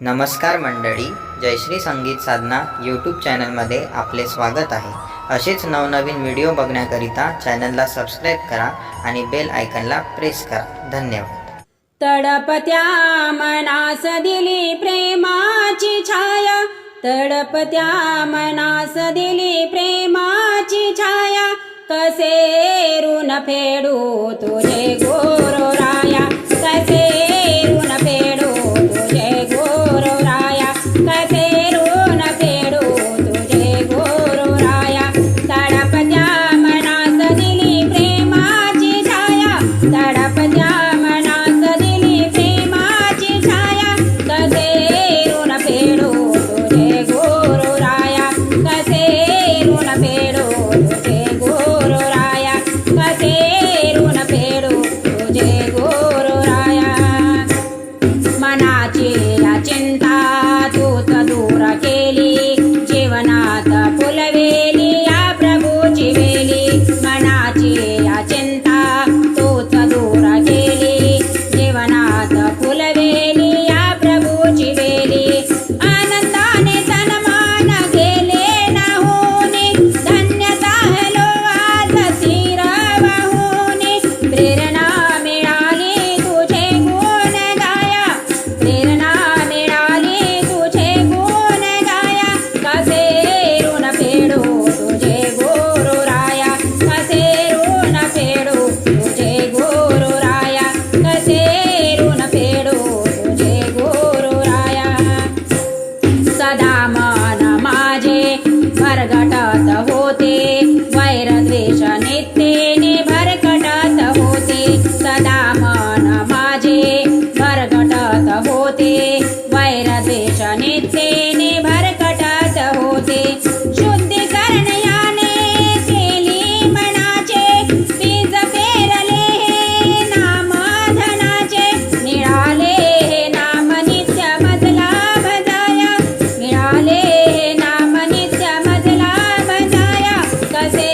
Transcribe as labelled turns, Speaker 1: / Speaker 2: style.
Speaker 1: नमस्कार मंडळी जयश्री संगीत साधना यूट्यूब चॅनलमध्ये आपले स्वागत आहे. असेच नवनवीन व्हिडिओ बघण्याकरिता चॅनलला सबस्क्राईब करा आणि बेल आयकनला प्रेस करा. धन्यवाद.
Speaker 2: तडपत्या मनास दिली प्रेमाची छाया. तडपत्या मनास दिली प्रेमाची छाया. कसे रुन फेडू तुझे गो सेने भरकटात मनाचे बीज धनाचे मिळाले हे नाम नित्य मजला मिळाले हे नाम नित्य मजला कसे